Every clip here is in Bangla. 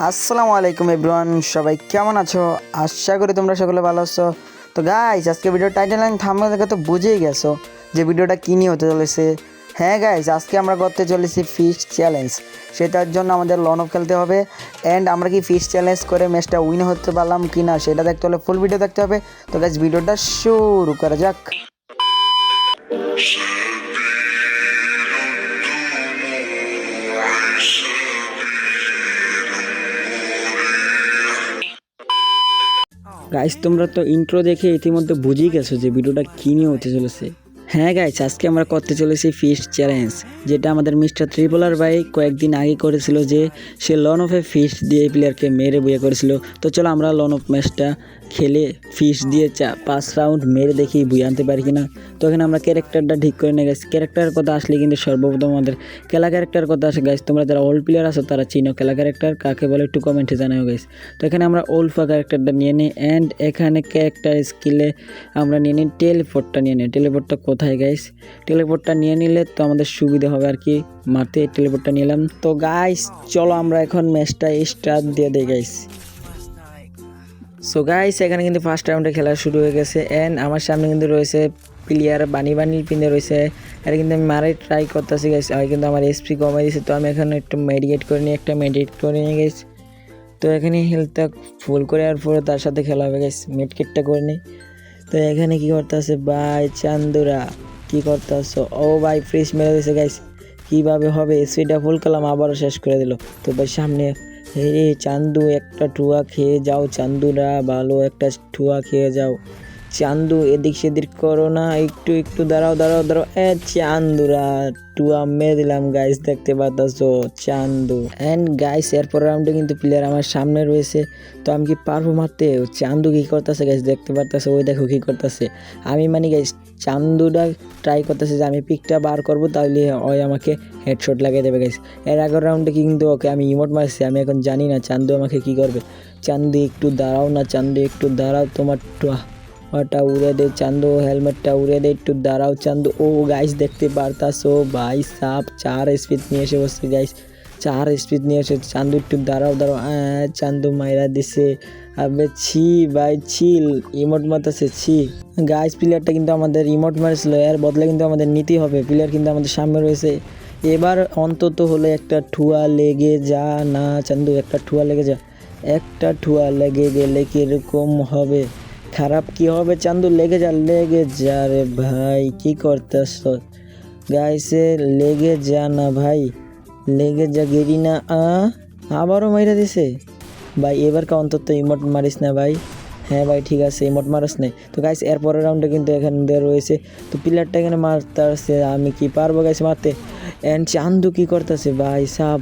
আসসালামু আলাইকুম এভরিওয়ান, সবাই কেমন আছো? আশা করি তোমরা সকলে ভালো আছো। তো গাইস আজকে ভিডিও টাইটেল লাইন থামলে দেখে তো বুঝেই গেছো যে ভিডিওটা কী নিয়ে হতে চলেছে। হ্যাঁ গাইস আজকে আমরা করতে চলেছি ফিশ চ্যালেঞ্জ সেটার জন্য আমাদের লন অফ খেলতে হবে। অ্যান্ড আমরা কি ফিশ চ্যালেঞ্জ করে ম্যাচটা উইন হতে পারলাম কি না সেটা দেখতে হলে ফুল ভিডিও দেখতে হবে। তো গাইস ভিডিওটা শুরু করা যাক। গাইস তোমরা তো ইন্ট্রো দেখে ইতিমধ্যে বুঝেই গেছো যে ভিডিওটা কী নিয়ে হতে চলেছে। হ্যাঁ গাইস আজকে আমরা করতে চলেছি ফিশ চ্যালেঞ্জ যেটা আমাদের মিস্টার ত্রিপোলার ভাই কয়েকদিন আগে করেছিল যে সে লন অফে ফিশ দিয়ে প্লেয়ারকে মেরে বইয়ে করেছিল। তো চলো আমরা লন অফ ম্যাচটা খেলে ফিশ দিয়ে চা, পাঁচ রাউন্ড মেরে দেখি বুয়ে আনতে পারি কিনা। তো এখানে আমরা ক্যারেক্টারটা ঠিক করে নিয়ে গেছি ক্যারেক্টারের কথা আসলে কিন্তু সর্বপ্রথম আমাদের খেলা ক্যারেক্টার কথা আসে গাইস তোমরা যারা ওল্ড প্লেয়ার আছো তারা চিনো খেলা ক্যারেক্টার কাকে বলে একটু কমেন্টে জানাও গাইস তো এখানে আমরা ওল্ড ফা ক্যারেক্টারটা নিয়ে নিই অ্যান্ড এখানে ক্যারেক্টার স্কিলে আমরা নিয়ে নিই টেলিপোর্টটা নিয়ে নিই। টেলিপোর্টটা কোথায় গাইস টেলিপোর্টটা নিয়ে নিলে তো আমাদের সুবিধা হবে আর কি। মারতে টেলিপোর্টটা নিলাম। তো গাইস চলো আমরা এখন ম্যাচটা স্টার্ট দিয়ে দিই গাইস সো গাইস এখানে কিন্তু ফার্স্ট রাউন্ডে খেলা শুরু হয়ে গেছে। অ্যান্ড আমার সামনে কিন্তু রয়েছে প্লেয়ার বানি বানি পিনে রয়েছে। এটা কিন্তু আমি মারাই ট্রাই করতেছি গাইস আর কিন্তু আমার এসপি কমাই দিয়েছে তো আমি এখানে একটু মেডিকেট করে নিই, একটা মেডিকেট করে নিয়ে গেছি তো এখানে হেলথটা ফুল করে আর পরে তার সাথে খেলা হবে গাইস মেডকেটটা করে নিই। তো এখানে কি করতেছে? ভাই চান্দুরা, কি করতেছ? ও ভাই ফ্রিজ মেরে দিয়েছে গাইস কীভাবে হবে? সেটা ফুল কালাম আবারও শেষ করে দিল। তো ভাই, সামনে হে চান্দু একটা ঠুয়া খেয়ে যাও, চান্দুরা। ভালো একটা ঠুয়া খেয়ে যাও। চান্দু, এদিক সেদিক করো না, একটু একটু দাঁড়াও দাঁড়াও দাঁড়াও। এ চান্দুরা টুয়া মেরে দিলাম গাইস দেখতে পাচ্ছো চান্দু। অ্যান্ড গাইস এরপর রাউন্ডে কিন্তু প্লেয়ার আমার সামনে রয়েছে। তো আমি কি পারব মারতে? চান্দু কী করতেছে গাইস দেখতে পারতেছে? ওই দেখো কী করতেছে। আমি মানে গাইস চান্দুটা ট্রাই করতেছে যে আমি পিকটা বার করব, তাহলে ওই আমাকে হেডশট লাগিয়ে দেবে গাইস এর আগের রাউন্ডে কিন্তু ওকে আমি ইমোট মারছি, আমি এখন জানি না চান্দু আমাকে কি করবে। চান্দু, একটু দাঁড়াও না, চান্দু, একটু দাঁড়াও, তোমার টুয়া ওটা উড়ে দে চান্দু, হেলমেটটা উড়ে দে, একটু দাঁড়াও চান্দু। ও গাইস দেখতে পারতাছো? ভাই, সাপ, চার স্পিড নিয়ে এসে বসছে গাইস চার স্পিড নিয়ে এসে, চান্দু, একটু দাঁড়াও দাঁড়াও। চান্দু মাইরা দিছে। আবে ছি, ভাই ছিল ইমোট মাতাছে ছি। গাইস প্লেয়ারটা কিন্তু আমাদের ইমোট মারছিল, এর বদলে কিন্তু আমাদের নিতে হবে। প্লেয়ার কিন্তু আমাদের সামনে রয়েছে। এবার অন্তত হলে একটা ঠুয়া লেগে যা না, চান্দু, একটা ঠুয়া লেগে যা। একটা ঠুয়া লেগে গেলে কীরকম হবে? খারাপ কি হবে? চান্দু লেগে যা লেগে যা রে ভাই, কি করতেছ? গাইসে লেগে যা না ভাই, লেগে যা গেরি না, আ? আবারও মাইরা দিছে? ভাই, এবার কা অন্তত ইমোট মারিস না ভাই। হ্যাঁ ভাই, ঠিক আছে, ইমোট মারিস না। তো গাইস এর পরের রাউন্ডে কিন্তু এখানে দিয়ে রয়েছে। তো প্লেয়ারটা এখানে মারতে আমি কি পারব গাইস মারতে? এন্ড চান্দু কি করতেছে ভাই, সাব?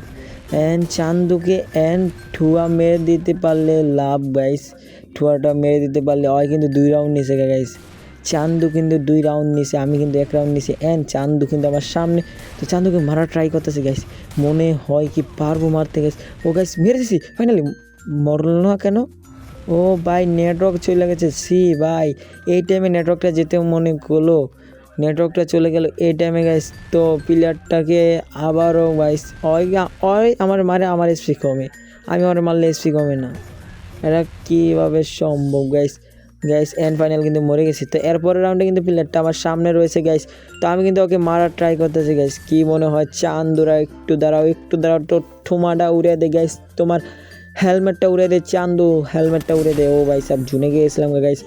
এন্ড চান্দুকে এন্ড ঠুয়া মেরে দিতে পারলে লাভ গাইস ঠুয়াটা মেরে দিতে পারলে হয় কিন্তু দুই রাউন্ড নিছে গাইস চান্দু কিন্তু দুই রাউন্ড নিছে, আমি কিন্তু এক রাউন্ড নিছি। অ্যান্ড চান্দু কিন্তু আমার সামনে, তো চান্দুকে মারা ট্রাই করতেছে গাইস মনে হয় কি পারব মারতে গাইস ও গাইস মেরে দিছি ফাইনালি মরল না কেন? ও ভাই নেটওয়ার্ক চলে গেছে, সি ভাই। এই টাইমে নেটওয়ার্কটা যেতে মনে করল। নেটওয়ার্কটা চলে গেল এই টাইমে গাইস তো প্লেয়ারটাকে আবারও গাইস ওই ওই আমার মারে, আমার এসপি কমে। আমি আমার মারলে এসপি কমে না। এটা কীভাবে সম্ভব গাইস গাইস এন্ড ফাইনাল কিন্তু মরে গেছি। তো এরপরের রাউন্ডে কিন্তু প্লেয়ারটা আমার সামনে রয়েছে গাইস তো আমি কিন্তু ওকে মারার ট্রাই করতেছি গাইস কি মনে হয়, চান্দুরা একটু দাঁড়াও একটু দাঁড়াও, তো ঠুমাটা উড়ে দে গাইস তোমার হেলমেটটা উড়ে দে, চান্দু। হেলমেটটা উড়ে দে। ও ভাই সব ঝুনে গিয়েছিলাম গাইস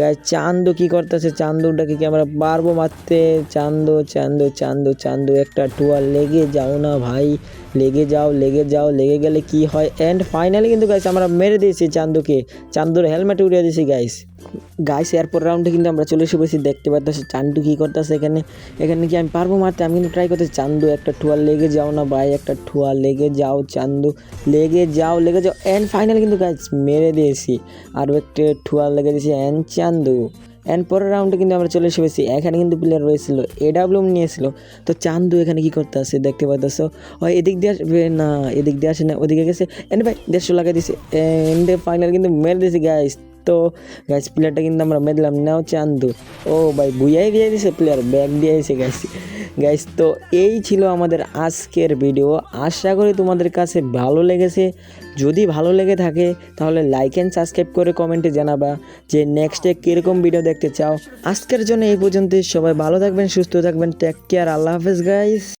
গাইস চান্দু কী করতেছে? চান্দুটাকে কি আমরা পারব মারতে? চান্দু চান্দু চান্দু চান্দু, একটা টুয়া লেগে যাও না, ভাই। লেগে যাও লেগে যাও, লেগে গেলে কি হয়? অ্যান্ড ফাইনালি কিন্তু গাইস আমরা মেরে দিয়েছি চান্দুকে। চান্দুর হেলমেট উড়িয়ে দিয়েছি গাইস গাইস এরপর রাউন্ডে কিন্তু আমরা চলে এসে বসে দেখতে পাচ্ছি চান্দু কী করতেছে এখানে? এখানে কি আমি পারব মারতে? আমি কিন্তু ট্রাই করতেছি। চান্দু, একটা ঠুয়া, লেগে যাও না ভাই, একটা ঠুয়া, লেগে যাও চান্দু, লেগে যাও লেগে যাও। অ্যান্ড ফাইনালি কিন্তু গাইস মেরে দিয়েছি। আরও একটা ঠুয়া লেগে দিয়েছি অ্যান্ড চান্দু। এন্ড পরের রাউন্ডে কিন্তু আমরা চলে এসে পেয়েছি এখানে কিন্তু প্লেয়ার রয়েছিল এডাব্লিউ নিয়েছিল। তো চান্দু এখানে কী করতে আসে দেখতে পাচ্ছ হয় এদিক দিয়ে আসবে না, এদিক দিয়ে আসে না, ওদিকে গেছে। এন্ড ভাই, দেড়শো লাগাই দিছে। এন্ডে ফাইনাল কিন্তু মেরে দিয়েছি গাইস তো গাইস প্লেয়ারটা কিন্তু আমরা মেদলাম, নাও চান্দু। ও ভাই বুঝাই দিয়ে দিছে প্লেয়ার ব্যাগ দিয়ে দিছে গাইস গাইস তো এই ছিল আমাদের আজকের ভিডিও আশা করি তোমাদের কাছে ভালো লেগেছে। যদি ভালো লেগে থাকে, তাহলে লাইক অ্যান্ড সাবস্ক্রাইব করে কমেন্টে জানাবা যে নেক্সটে কীরকম ভিডিও দেখতে চাও। আজকের জন্য এই পর্যন্তই। সবাই ভালো থাকবেন, সুস্থ থাকবেন। টেক কেয়ার আল্লাহ হাফেজ গাইস